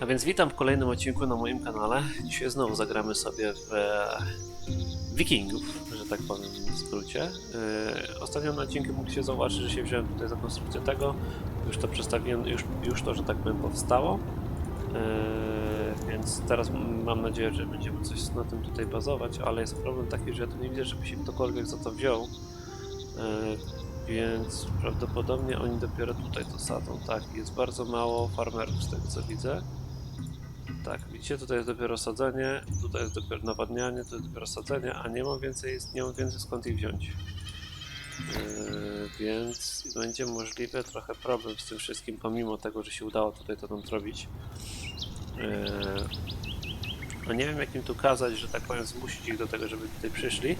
A więc witam w kolejnym odcinku na moim kanale. Dzisiaj znowu zagramy sobie w e, Wikingów, że tak powiem w skrócie. E, ostatnio na odcinku mogliście zauważyć, że się wziąłem tutaj za konstrukcję tego. Już to przestawiłem, już, już to, że tak powiem, powstało. E, więc teraz mam nadzieję, że będziemy coś na tym tutaj bazować, ale jest problem taki, że ja tu nie widzę, żeby się ktokolwiek za to wziął. Więc prawdopodobnie oni dopiero tutaj to sadzą. Tak, jest bardzo mało farmerów z tego co widzę. Tak, widzicie, tutaj jest dopiero sadzenie, tutaj jest dopiero nawadnianie, to jest dopiero sadzenie, a nie mam więcej, nie mam więcej skąd ich wziąć. Yy, więc będzie możliwy trochę problem z tym wszystkim, pomimo tego, że się udało tutaj to nam zrobić. Yy, no nie wiem jak im tu kazać, że tak powiem, zmusić ich do tego, żeby tutaj przyszli.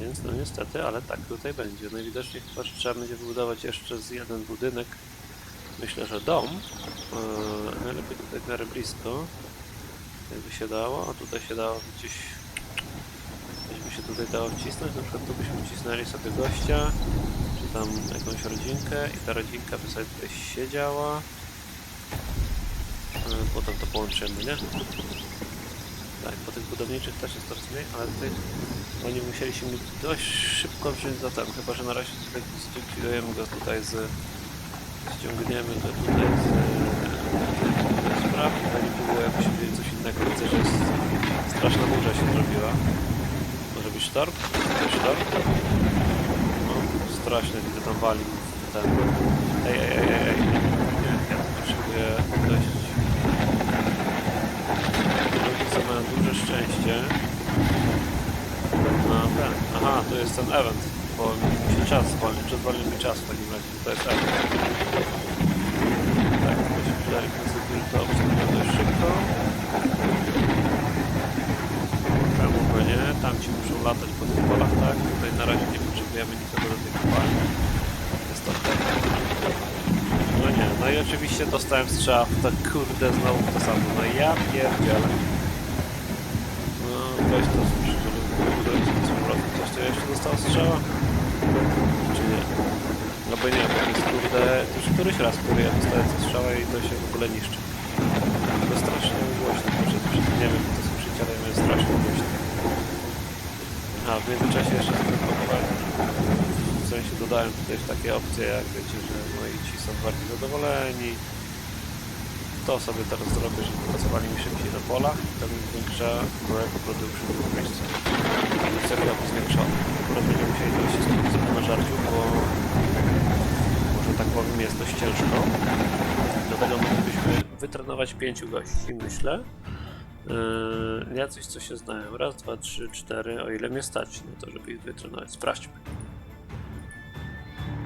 Więc no niestety, ale tak tutaj będzie. Najwidoczniej chyba że trzeba będzie wybudować jeszcze z jeden budynek. Myślę, że dom. Eee, najlepiej tutaj w miarę blisko. Jakby się dało, a tutaj się dało gdzieś... Gdzieś by się tutaj dało wcisnąć, na przykład tu byśmy wcisnęli sobie gościa, czy tam jakąś rodzinkę i ta rodzinka by sobie tutaj siedziała. Eee, Potem to połączymy, nie? Tak, po tych budowniczych też jest coraz mniej, ale tutaj oni musieli się dość szybko wziąć za ten, chyba że na razie tutaj zlikwidujemy go tutaj z... ściągniemy go tutaj z... z spraw, tutaj nie było wiedzieć coś innego, widzę, że jest straszna burza się zrobiła. Może być sztorm? To sztorm? No, strasznie, widzę tam wali ten... Ej, ej, ej, ej, nie, nie, ja tu potrzebuję dość... Rodzice mają duże szczęście. Ten. Aha, to jest ten event, bo mi się czas zwolnił, przedwolnił mi czas w takim razie, to jest event. Tak, myśmy dali procedury, to dość szybko. Tam nie, tam ci muszą latać po tych polach, tak? Tutaj na razie nie potrzebujemy nikogo do tej kopalni. Jest to tak. No nie, no i oczywiście dostałem strzał, to kurde znowu to samo, no ja pierdzielę. No, weź to słyszę, żeby wybudować z powrotem. Coś tu jeszcze dostał strzała? Nie? Bo to jest kurde, to już któryś raz, który ja dostałem ze strzała i to się w ogóle niszczy. To strasznie głośno, może to nie wiem, to słyszeć, ale jest strasznie głośno. A, w międzyczasie jeszcze zdenerwowałem. W sensie dodałem tutaj takie opcje, jak wiecie, że moi ci są bardziej zadowoleni, to sobie teraz zrobię, żeby pracowali mi szybciej na polach i to mi zwiększa mojego production w miejscu. Seria zwiększona. Akurat będziemy musieli dojść skupić sobie na żarciu, bo tak powiem jest dość ciężko. Dlatego moglibyśmy wytrenować pięciu gości, myślę. Yy, jacyś co się znają. Raz, dwa, trzy, cztery, o ile mnie stać na to, żeby ich wytrenować. Sprawdźmy.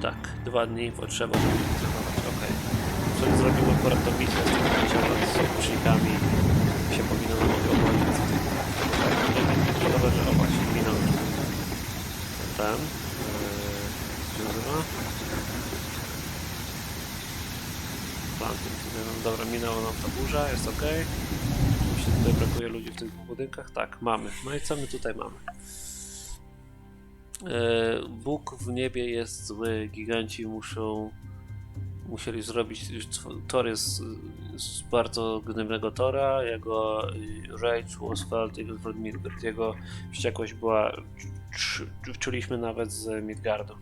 Tak, dwa dni potrzeba, żeby ich wytrenować. Okej. Jeżeli zrobimy akurat to misję z tymi sojusznikami, się powinno nam tak, Podoba, że o właśnie minął ten. Yy, co się nazywa? Planting. Dobra, minęła nam ta burza, jest ok. Oczywiście tutaj brakuje ludzi w tych dwóch budynkach. Tak, mamy. No i co my tutaj mamy? Yy, Bóg w niebie jest zły, giganci muszą musieli zrobić tor jest z bardzo gnębnego tora, jego y, rage was felt Midgard, jego wściekłość była cz- czuliśmy nawet z Midgardu.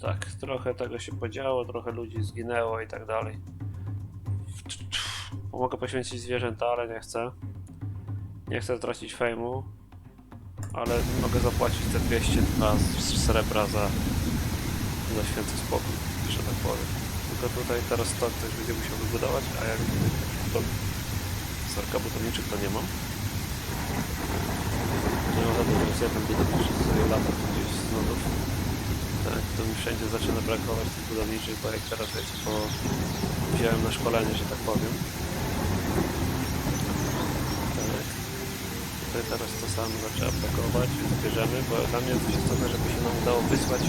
Tak, trochę tego się podziało, trochę ludzi zginęło i tak dalej. Mogę poświęcić zwierzęta, ale nie chcę. Nie chcę tracić fejmu, ale mogę zapłacić te 202 z srebra za za święty spokój, że tak powiem. Tylko tutaj teraz to ktoś będzie musiał wybudować, a jak to sarka budowniczych to nie mam. Nie mam dużo, jest jeden budowniczy z sobie lata gdzieś z. To mi wszędzie zaczyna brakować tych budowniczych, bo jak teraz wiecie, bo wziąłem na szkolenie, że tak powiem. Tutaj teraz to samo zaczęła blokować, więc bierzemy, bo dla mnie jest istotne, żeby się nam udało wysłać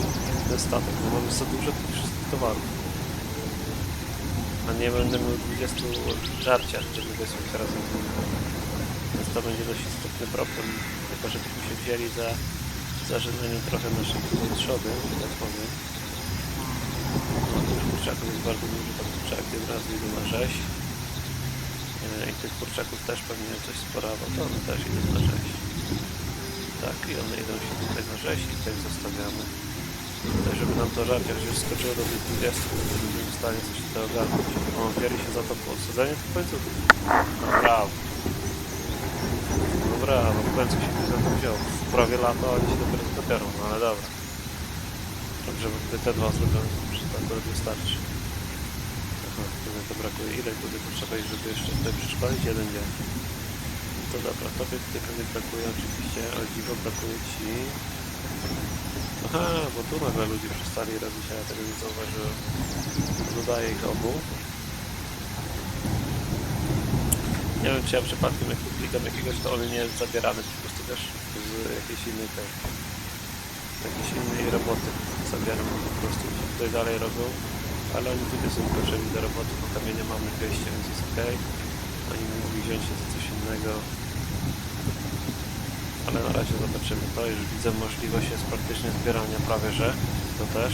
ten statek, bo mamy za dużo tych wszystkich towarów. A nie będę miał 20 żarcia, żeby wysłać razem z nimi. Więc to będzie dość istotny problem, tylko żebyśmy się wzięli za zażynanie trochę tutaj trzody, że tak powiem. No, tych kurczaków jest bardzo dużo, tam kurczaki od razu idą na rzeź. I tych kurczaków też pewnie coś sporawa, to one też idą na rzeź. Tak, i one idą się tutaj na rzeź i tutaj zostawiamy. Tutaj, żeby nam to żarcie już skoczyło do tych 20, to będziemy w stanie coś tutaj ogarnąć. O, wzięli się za to po odsadzenie w końcu. No brawo. No w końcu się za to wziął. Prawie lato, a oni się dopiero no ale dobra. Tak, żeby tutaj te dwa zrobione, to akurat wystarczy. Aha, tutaj to brakuje. Ile tutaj potrzeba żeby jeszcze tutaj przeszkolić? Jeden dzień. No to dobra, tobie tutaj pewnie brakuje oczywiście, o dziwo brakuje ci... Aha, bo tu nagle ludzie przestali robić, a ja tego nie zauważyłem. Dodaję ich obu. Nie wiem, czy ja przypadkiem jak klikam jakiegoś, to on nie jest zabierany, po prostu też z jakiejś innej tej, jakiejś innej roboty zabieram po prostu tutaj dalej robią, ale oni tutaj są potrzebni do roboty, bo kamienia mamy 200, więc jest ok. Oni mogli wziąć się za coś innego, ale na razie zobaczymy to, już widzę możliwość jest praktycznie zbierania prawie że, to też.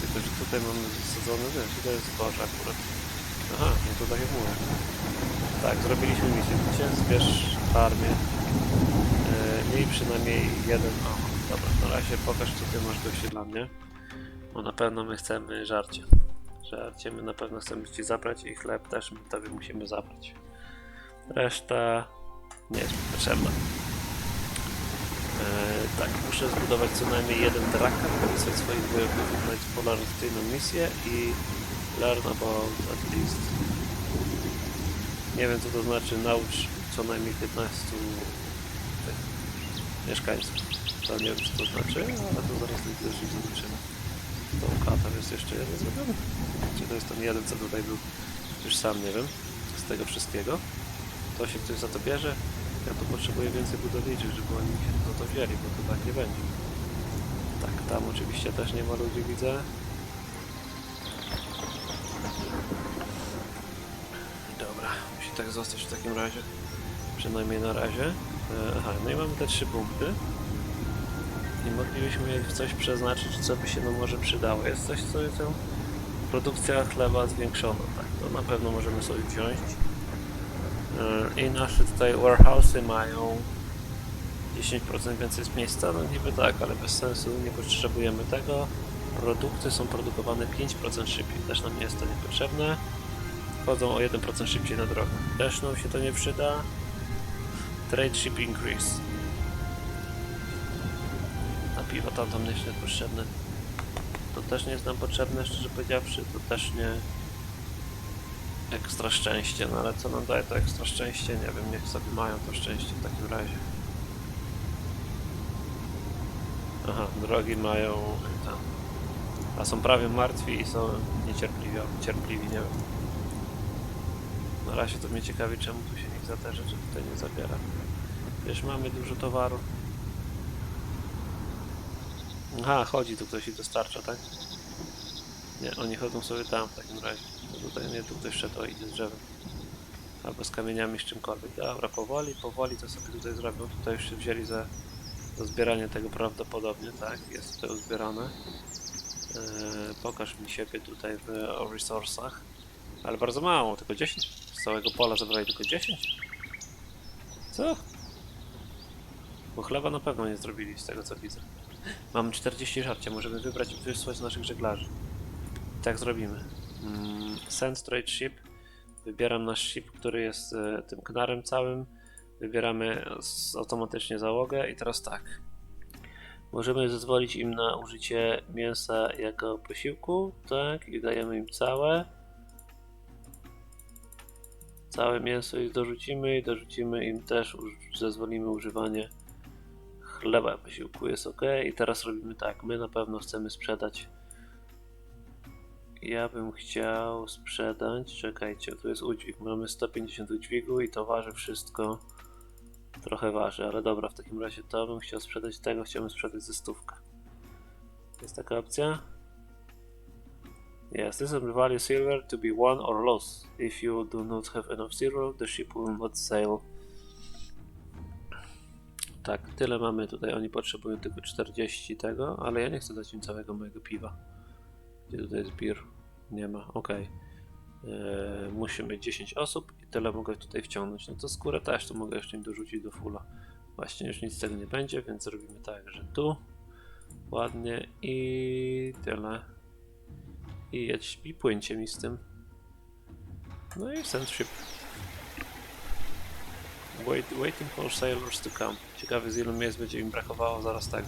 Tylko, że tutaj mamy zasadzone, wiesz, tutaj jest zboże akurat. Aha, no to tak jak mówię. Tak, zrobiliśmy misję. Zbierz armię. Yy, miej przynajmniej jeden. O, dobra, na razie pokaż co ty masz goście dla mnie. Bo na pewno my chcemy żarcie. Żarcie my na pewno chcemy ci zabrać i chleb też my tobie musimy zabrać. Reszta nie jest potrzebna. Yy, tak, muszę zbudować co najmniej jeden tracker, napisać swoich wojowników, wykonać polaryzacyjną misję i learn about at least. Nie wiem co to znaczy, naucz co najmniej 15 tych mieszkańców. To nie wiem co to znaczy, ale to zaraz też zobaczymy. To tam jest jeszcze jeden zrobiony. Czy to jest ten jeden co tutaj był? Już sam nie wiem. Z tego wszystkiego. To się ktoś za to bierze. Ja tu potrzebuję więcej budowniczych, żeby oni się za to wzięli, bo to tak nie będzie. Tak, tam oczywiście też nie ma ludzi, widzę. Dobra, musi tak zostać w takim razie. Przynajmniej na razie. E, Aha, no i mamy te trzy punkty. I moglibyśmy je w coś przeznaczyć, co by się nam może przydało. Jest coś, co jest produkcja chleba zwiększona, tak, to na pewno możemy sobie wziąć. E, I nasze tutaj warehouse'y mają 10% więcej z miejsca, no niby tak, ale bez sensu, nie potrzebujemy tego. Produkty są produkowane 5% szybciej, też nam nie jest to niepotrzebne. Wchodzą o 1% szybciej na drogę. Też nam się to nie przyda. Trade ship increase. Na piwo tam tam nie jest potrzebne. To też nie jest nam potrzebne, szczerze powiedziawszy, to też nie ekstra szczęście, no ale co nam daje to ekstra szczęście? Nie wiem, niech sobie mają to szczęście w takim razie. Aha, drogi mają tam. A są prawie martwi i są niecierpliwi, cierpliwi, nie wiem. Na razie to mnie ciekawi, czemu tu się nikt za te rzeczy tutaj nie zabiera. Wiesz, mamy dużo towaru. Aha, chodzi tu ktoś i dostarcza, tak? Nie, oni chodzą sobie tam w takim razie. Tutaj nie, tu ktoś szedł, idzie z drzewem. Albo z kamieniami, z czymkolwiek. Dobra, powoli, powoli to sobie tutaj zrobią. Tutaj już się wzięli za, za zbieranie tego prawdopodobnie, tak? Jest tutaj uzbierane. Eee, pokaż mi siebie tutaj w o resourcach. Ale bardzo mało, tylko 10. Całego pola zabrali tylko 10. Co? Bo chleba na pewno nie zrobili z tego co widzę. Mamy 40 żarcia, możemy wybrać i wysłać naszych żeglarzy. Tak zrobimy. Mm, send trade ship. Wybieram nasz ship, który jest e, tym knarem całym. Wybieramy z, automatycznie załogę i teraz tak. Możemy zezwolić im na użycie mięsa jako posiłku, tak, i dajemy im całe. Całe mięso i dorzucimy i dorzucimy im też, zezwolimy używanie chleba posiłku, jest ok. I teraz robimy tak, my na pewno chcemy sprzedać ja bym chciał sprzedać, czekajcie, tu jest udźwig, mamy 150 udźwigu i to waży wszystko, trochę waży, ale dobra, w takim razie to bym chciał sprzedać, tego chciałbym sprzedać ze stówkę. Jest taka opcja? Yes, this will value silver to be won or lost. If you do not have enough silver, the ship will not sail. Tak, tyle mamy tutaj, oni potrzebują tylko 40 tego, ale ja nie chcę dać im całego mojego piwa. Gdzie tutaj jest bir? Nie ma, okej. Eee, Musi mieć 10 osób i tyle mogę tutaj wciągnąć. No to skórę też tu mogę jeszcze im dorzucić do fulla. Właśnie już nic z tego nie będzie, więc zrobimy tak, że tu ładnie i tyle. I jedź i płyńcie mi z tym. No i send ship. Wait, waiting for sailors to come. Ciekawy z ilu miejsc będzie im brakowało zaraz tak.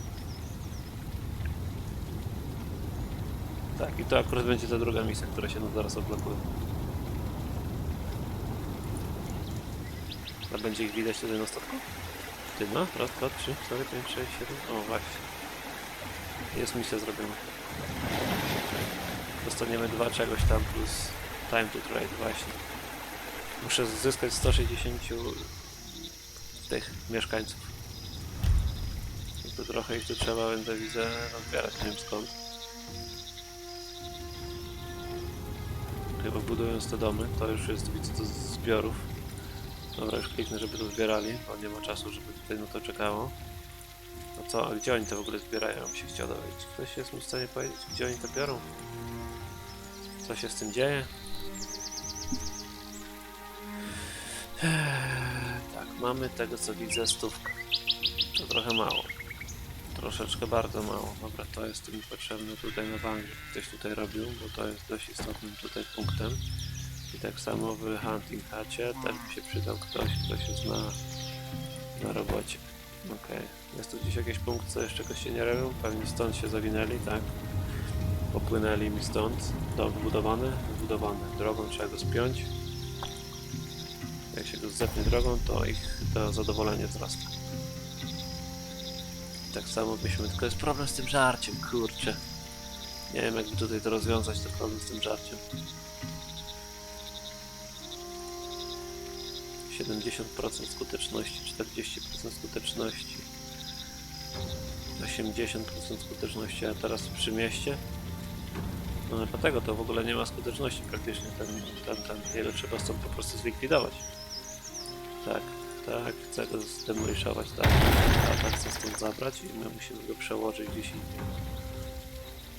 Tak, i to akurat będzie ta druga misja, która się nam zaraz odblokuje. A będzie ich widać tutaj na statku? Ty no, raz, dwa, trzy, cztery, pięć, sześć, siedem. O, właśnie. Jest misja zrobiona. Dostaniemy dwa czegoś tam plus time to trade, właśnie. Muszę zyskać 160 tych mieszkańców. To trochę ich tu trzeba będę widzę odbierać, nie wiem skąd. Chyba budując te domy, to już jest widzę z zbiorów. Dobra, już kliknę, żeby to zbierali, bo nie ma czasu, żeby tutaj na to czekało. No co, a gdzie oni to w ogóle zbierają? Mi się chciał dowiedzieć. Ktoś jest mi w stanie powiedzieć, gdzie oni to biorą? Co się z tym dzieje? Tak, mamy tego co widzę stówkę. To trochę mało. Troszeczkę bardzo mało. Dobra, to jest mi potrzebne tutaj na żeby ktoś tutaj robił, bo to jest dość istotnym tutaj punktem. I tak samo w Hunting Hacie też by się przydał ktoś, kto się zna na robocie. Okej, jest tu gdzieś jakiś punkt, co jeszcze goście nie robią? Pewnie stąd się zawinęli, tak? Popłynęli mi stąd. Dom wybudowany? Wybudowany. Drogą trzeba go spiąć. Jak się go zepnie drogą, to ich to zadowolenie wzrasta. Tak samo byśmy, tylko jest problem z tym żarciem, kurczę. Nie wiem jakby tutaj to rozwiązać, to problem z tym żarciem. 70% skuteczności, 40% skuteczności, 80% skuteczności, a teraz przy mieście no dlatego to w ogóle nie ma skuteczności praktycznie, ten, ten, ten, jego trzeba stąd po prostu zlikwidować. Tak, tak, chcę go zdemoliszować, tak, a tak chcę stąd zabrać i my musimy go przełożyć gdzieś indziej.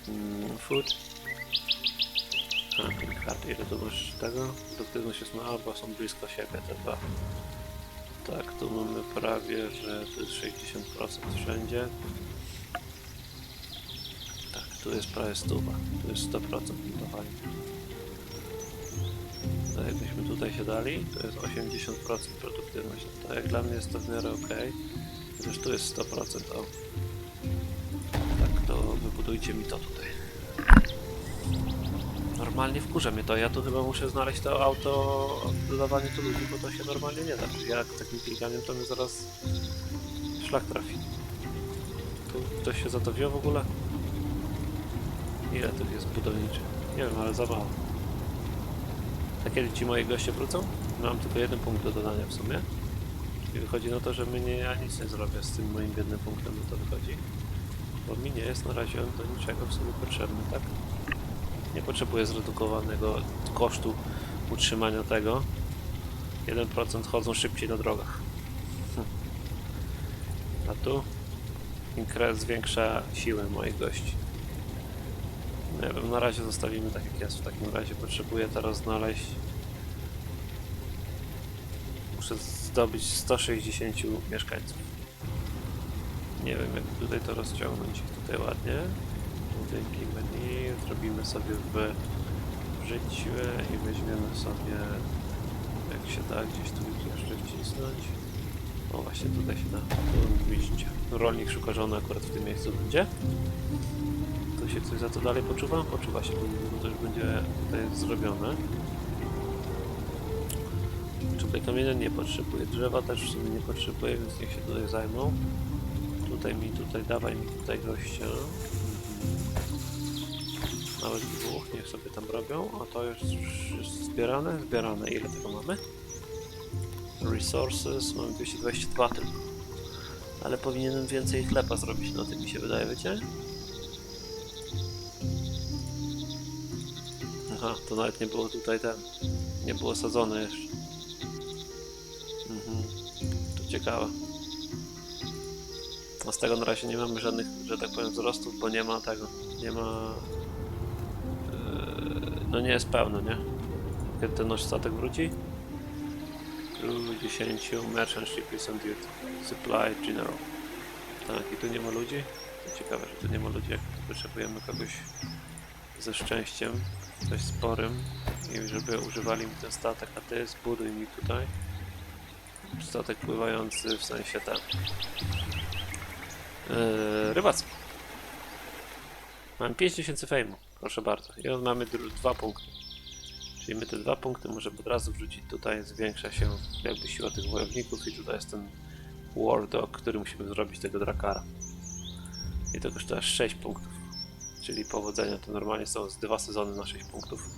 Mm, food. A, ten hard, ile tu masz tego? Produktywność jest mała, bo są blisko siebie te dwa. Tak, tu mamy prawie, że to jest 60% wszędzie. Tu jest prawie 100, tu jest 100% budowania. To jakbyśmy tutaj się dali, to jest 80% produktywność. To jak dla mnie jest to w miarę ok. Chociaż tu jest 100%, o. Tak, to wybudujcie mi to tutaj. Normalnie wkurza mnie to, ja tu chyba muszę znaleźć to auto dodawanie tu ludzi, bo to się normalnie nie da. Jak takim klikaniem to mnie zaraz szlak trafi. Tu ktoś się za to wziął w ogóle? Ile tych jest budowniczych? Nie wiem, ale za mało. A kiedy ci moi goście wrócą? Mam tylko jeden punkt do dodania w sumie. I wychodzi na to, że mnie nie, ja nic nie zrobię z tym moim jednym punktem, no to wychodzi. Bo mi nie jest na razie on do niczego w sumie potrzebny, tak? Nie potrzebuję zredukowanego kosztu utrzymania tego. 1% chodzą szybciej na drogach. Hm. A tu Inkres zwiększa siłę moich gości. Nie wiem, na razie zostawimy tak jak jest. W takim razie potrzebuję teraz znaleźć. Muszę zdobyć 160 mieszkańców. Nie wiem jak tutaj to rozciągnąć tutaj ładnie. Budynki menu zrobimy sobie w życiu i weźmiemy sobie jak się da gdzieś tu jeszcze wcisnąć. O właśnie tutaj się da. Tu widzicie. Rolnik szuka żony akurat w tym miejscu będzie. Tu się ktoś za to dalej poczuwa? Poczuwa się, bo to już będzie tutaj zrobione. Czekaj, kamienia nie potrzebuję, drzewa też w sumie nie potrzebuję, więc niech się tutaj zajmą. Tutaj mi, tutaj, dawaj mi tutaj gościa. Nawet dwóch, niech sobie tam robią. A to już jest zbierane? Zbierane. Ile tego mamy? Resources, mamy 222 tylko. Ale powinienem więcej chleba zrobić, no tym mi się wydaje, wiecie? To nawet nie było tutaj ten. Nie było sadzone jeszcze. Mhm. To ciekawe. No z tego na razie nie mamy żadnych, że tak powiem, wzrostów, bo nie ma tego. Nie ma No nie jest pełno, nie? Kiedy ten nasz statek wróci? Crew 10, Merchant Ship is on duty. Supply General. Tak, i tu nie ma ludzi. To ciekawe, że tu nie ma ludzi, jak potrzebujemy kogoś ze szczęściem, coś sporym i żeby używali mi ten statek, a ty zbuduj mi tutaj statek pływający w sensie ten yy, rybacki. Mam 5000 fejmu, proszę bardzo. I on mamy dwa punkty. Czyli my te dwa punkty możemy od razu wrzucić tutaj, zwiększa się jakby siła tych wojowników i tutaj jest ten War Dog, który musimy zrobić tego Drakara. I to kosztuje aż 6 punktów. Czyli powodzenia to normalnie są z dwa sezony na 6 punktów.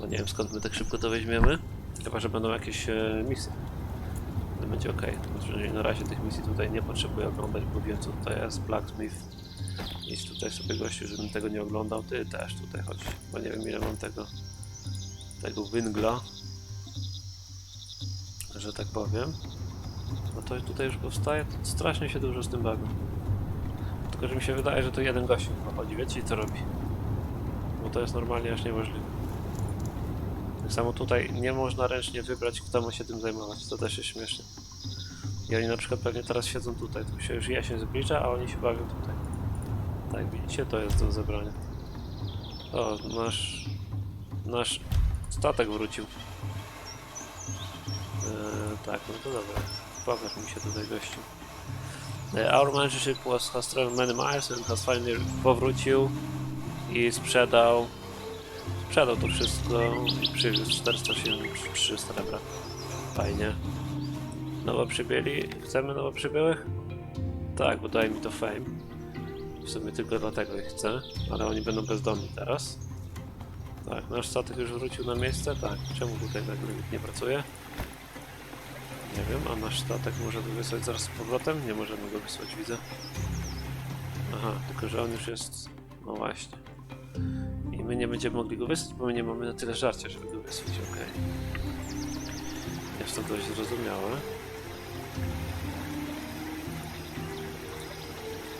No nie wiem skąd my tak szybko to weźmiemy. Chyba, że będą jakieś e, misje. To będzie ok. Na razie tych misji tutaj nie potrzebuję oglądać, bo wiem co tutaj jest. Blacksmith. Idź tutaj sobie gościu, żebym tego nie oglądał. Ty też tutaj chodź. Bo nie wiem ile mam tego tego węgla. Że tak powiem. No to tutaj już powstaje. To strasznie się dużo z tym bawię. Tylko, że mi się wydaje, że to jeden gościu chodzi. Wiecie co robi? Bo to jest normalnie aż niemożliwe. Tak samo tutaj nie można ręcznie wybrać, kto ma się tym zajmować. To też jest śmieszne. I oni na przykład pewnie teraz siedzą tutaj. Tu się już jesień zbliża, a oni się bawią tutaj. Tak, widzicie? To jest do zebrania. O, nasz... Nasz statek wrócił. Eee, tak, no to dobra. Pokaż mi się tutaj gościu. E, Our managership was has traveled many miles and has finally powrócił i sprzedał sprzedał to wszystko i przywiózł 473 srebra. Fajnie. Nowo przybyli. Chcemy nowo przybyłych? Tak, bo daje mi to fame. W sumie tylko dlatego ich chcę, ale oni będą bezdomni teraz. Tak, nasz statek już wrócił na miejsce? Tak. Czemu tutaj tak nie pracuje? Nie wiem, a nasz statek możemy wysłać zaraz z powrotem? Nie możemy go wysłać, widzę. Aha, tylko że on już jest... No właśnie. I my nie będziemy mogli go wysłać, bo my nie mamy na tyle żarcia, żeby go wysłać, okej. Jest to dość zrozumiałe.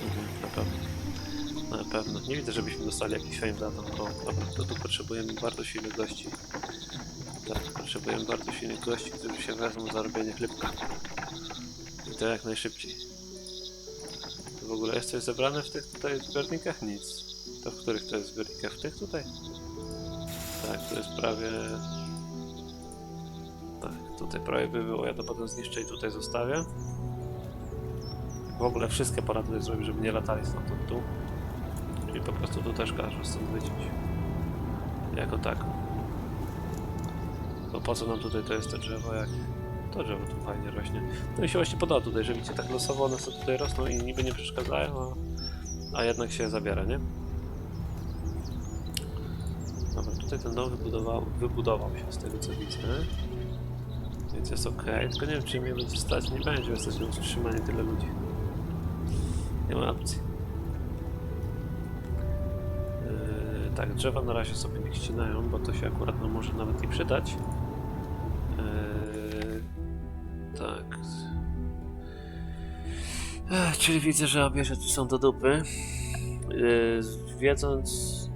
Mhm, na pewno. Na pewno. Nie widzę, żebyśmy dostali jakiś fame za to. Dobra, to tu potrzebujemy bardzo silnych gości. Tak, potrzebujemy bardzo silnych gości, którzy się wezmą za robienie chlebka. I to jak najszybciej. To w ogóle jest coś zebrane w tych tutaj zbiornikach? Nic. To w których to jest zbiornikach? W tych tutaj? Tak, to jest prawie... Tak, tutaj prawie by było. Ja to potem zniszczę i tutaj zostawię. W ogóle wszystkie pora tutaj zrobić, żeby nie latali stamtąd tu. Czyli po prostu tu też każę stąd wyciąć. Jako tako. Po co nam tutaj to jest to drzewo, jak to drzewo tu fajnie rośnie. No i się właśnie podoba tutaj, że widzicie, tak losowo one sobie tutaj rosną i niby nie przeszkadzają, a, a jednak się zabiera, nie? Dobra, tutaj ten dom wybudował, wybudował się z tego co widzę. Więc jest ok, tylko nie wiem czy mnie będzie stać, nie będzie stać na utrzymanie tyle ludzi. Nie ma opcji. Yy, tak, drzewa na razie sobie nie ścinają, bo to się akurat no, może nawet i przydać. Czyli widzę, że obie rzeczy są do dupy. Yy, wiedząc,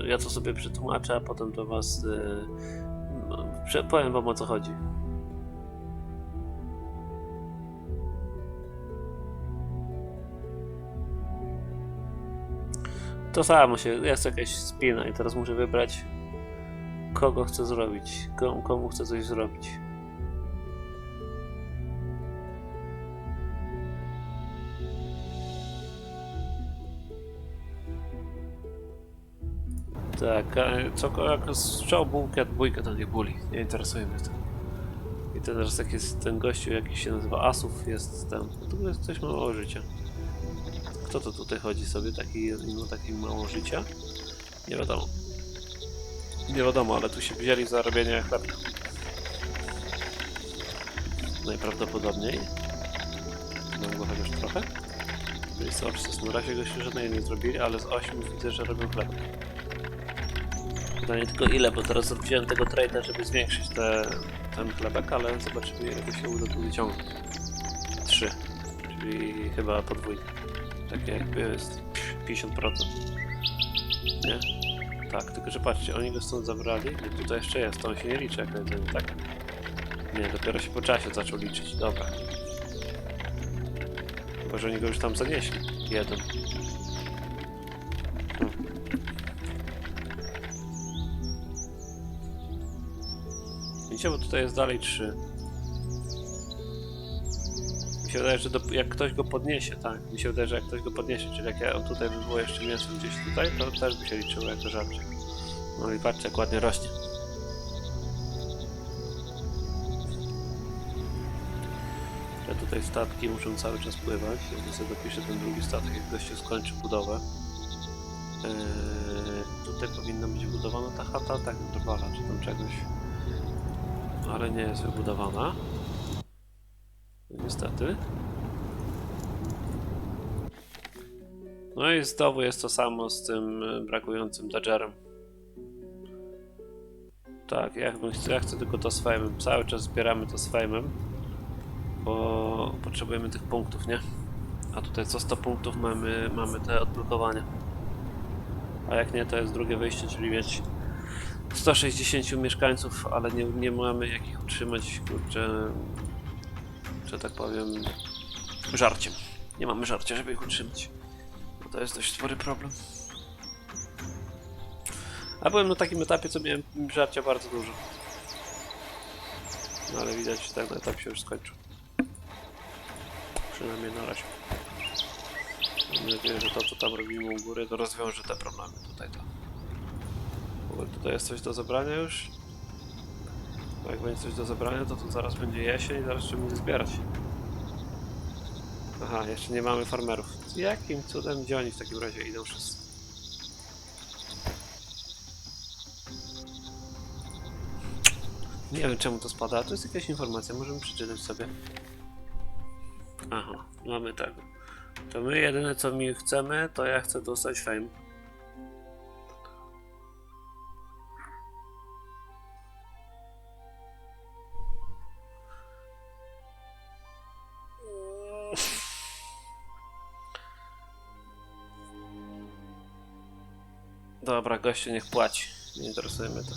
yy, ja to sobie przetłumaczę, a potem do was yy, powiem wam o co chodzi. To samo się, jest jakaś spina i teraz muszę wybrać kogo chcę zrobić, komu, komu chcę coś zrobić. Tak, a co jak strzał bułkę, bójkę to nie buli, nie interesuje mnie to. I teraz jak jest ten gościu, jakiś się nazywa Asów, jest ten, to jest coś mało życia. Kto to tutaj chodzi sobie, taki, mimo taki mało życia? Nie wiadomo. Nie wiadomo, ale tu się wzięli za robienie chlebka. Najprawdopodobniej. Mam go chociaż trochę. Resources. Na razie go się żadnej nie zrobili, ale z 8 widzę, że robią chleb. Pytanie tylko ile, bo teraz wziąłem tego trade'a, żeby zwiększyć te, ten chlebek, ale zobaczymy ile się uda tu wyciągnąć. 3. Czyli chyba podwójnie. Takie jakby jest 50%. Nie? Tak, tylko że patrzcie, oni go stąd zabrali. Nie, tutaj jeszcze jest, to on się nie liczy jak jedzenie, tak? Nie, dopiero się po czasie zaczął liczyć, dobra. Chyba, że oni go już tam zanieśli. Jeden. Widzicie, bo tutaj jest dalej trzy. Mi się wydaje, że do, jak ktoś go podniesie, tak, mi się wydaje, że jak ktoś go podniesie, czyli jak ja tutaj by było jeszcze mięso gdzieś tutaj, to też by się liczyło jako żarcie. No i patrzcie, jak ładnie rośnie. Te tutaj statki muszą cały czas pływać. Ja sobie dopiszę ten drugi statek, jak gościu skończy budowę. Eee, tutaj powinna być wybudowana ta chata, tak, drwala czy tam czegoś. Ale nie jest wybudowana. Niestety. No i znowu jest to samo z tym e, brakującym Dodgerem. Tak, ja, chcę, ja chcę tylko to z. Cały czas zbieramy to z bo potrzebujemy tych punktów, nie? A tutaj co 100 punktów mamy, mamy te odblokowania. A jak nie, to jest drugie wyjście, czyli mieć 160 mieszkańców, ale nie, nie mamy jak ich utrzymać, kurczę, że tak powiem, żarciem. Nie mamy żarcia, żeby ich utrzymać. No to jest dość spory problem. A byłem na takim etapie, co miałem żarcia bardzo dużo. No ale widać, że ten etap się już skończył. Przynajmniej na razie. Mam nadzieję, że to, co tam robimy u góry, to rozwiąże te problemy tutaj. To. Tutaj jest coś do zebrania już? Bo jak będzie coś do zebrania, to tu zaraz będzie jesień i zaraz trzeba będzie zbierać. Aha, jeszcze nie mamy farmerów. Jakim cudem, gdzie oni w takim razie idą wszyscy? Nie wiem czemu to spada, to jest jakaś informacja, możemy przeczytać sobie. Aha, mamy tego. To my jedyne co mi chcemy, to ja chcę dostać fame. Dobra, gościu niech płaci. Nie interesuje mnie to.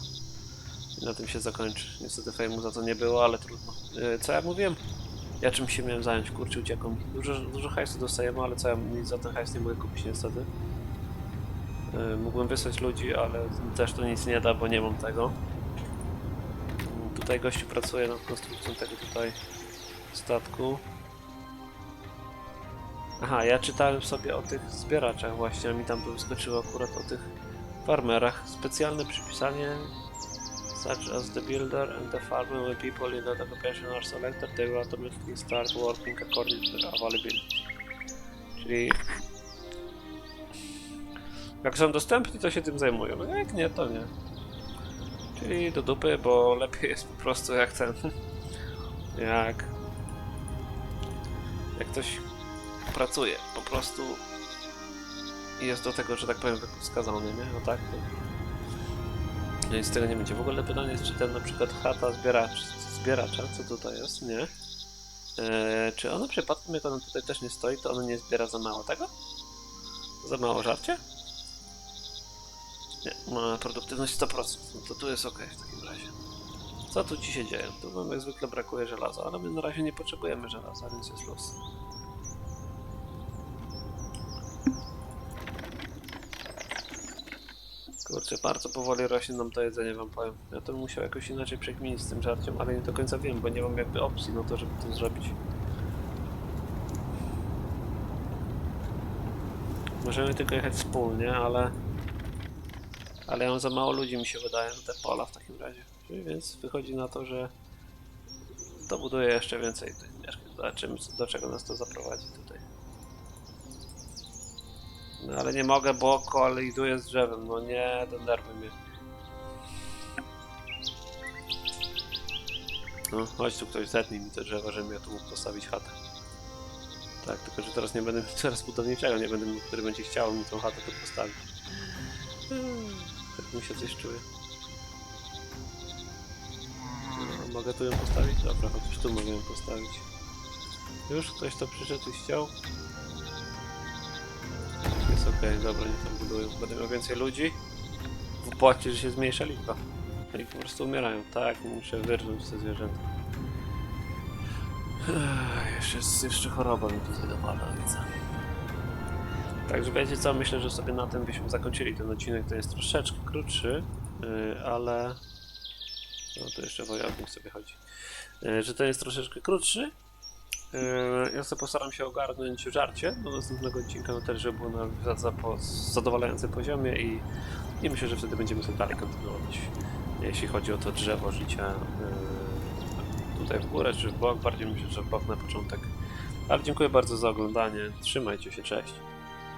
Na tym się zakończy. Niestety fejmu za to nie było, ale trudno. Yy, co ja mówiłem? Ja czym się miałem zająć? Kurczę, uciekam. Dużo, dużo hajsu dostajemy, ale co ja za ten hajs nie mogę kupić niestety. Yy, mógłbym wysłać ludzi, ale też to nic nie da, bo nie mam tego. Tutaj gościu pracuje nad konstrukcją tego tutaj statku. Aha, ja czytałem sobie o tych zbieraczach właśnie, a mi tam wyskoczyło akurat o tych farmerach. Specjalne przypisanie such as the builder and the farmer when people in that occupation are selected, they will automatically start working according to their availability. Czyli jak są dostępni, to się tym zajmują. No jak nie, to nie. Czyli do dupy, bo lepiej jest po prostu jak ten. Jak. Jak ktoś pracuje po prostu jest do tego, że tak powiem, wskazany, nie? No tak. To... No i z tego nie będzie. W ogóle pytanie jest, czy ten na przykład chata zbieracz, zbieracza, co tutaj jest, nie? Eee, czy ona przypadkiem, jak ona tutaj też nie stoi, to ona nie zbiera za mało tego? Za mało żarcia? Nie, ma produktywność 100%. No to tu jest ok w takim razie. Co tu ci się dzieje? Tu nam jak zwykle brakuje żelaza, ale my na razie nie potrzebujemy żelaza, więc jest luz. Kurczę, bardzo powoli rośnie nam to jedzenie, wam powiem. Ja to bym musiał jakoś inaczej przekminić z tym żarciem, ale nie do końca wiem, bo nie mam jakby opcji na to, żeby to zrobić. Możemy tylko jechać wspólnie, ale... Ale ja mam za mało ludzi, mi się wydaje, na te pola w takim razie. Więc wychodzi na to, że... Dobuduję jeszcze więcej tych mieszkań. Zobaczymy, do czego nas to zaprowadzi. No ale nie mogę, bo koliduję z drzewem. No nie, denerwuj mnie. No, chodź tu ktoś, zetnij mi te drzewa, żebym ja tu mógł postawić chatę. Tak, tylko że teraz nie będę miał teraz budowniczego, nie będę który będzie chciał mi tą chatę tu postawić. Tak mi się coś czuje. No, mogę tu ją postawić? Dobra, chociaż tu mogę ją postawić. Już ktoś to przyszedł i chciał? Jest okej, dobra, niech tam budują. Będę miał więcej ludzi. płaci, że się zmniejsza liczba. I po prostu umierają. Tak, muszę wyrżnąć te zwierzęta. Jeszcze, jeszcze choroba mi tutaj dopada, widzę. Także wiecie co, myślę, że sobie na tym byśmy zakończyli ten odcinek. To jest troszeczkę krótszy, yy, ale... No to jeszcze wojownik sobie chodzi. Yy, Że to jest troszeczkę krótszy. Yy, Ja sobie postaram się ogarnąć żarcie do następnego odcinka, no też, żeby było na po- zadowalającym poziomie i, i myślę, że wtedy będziemy sobie dalej kontynuować, jeśli chodzi o to drzewo życia yy, tutaj w górę czy w bok, bardziej myślę, że w bok na początek. Ale dziękuję bardzo za oglądanie, trzymajcie się, cześć.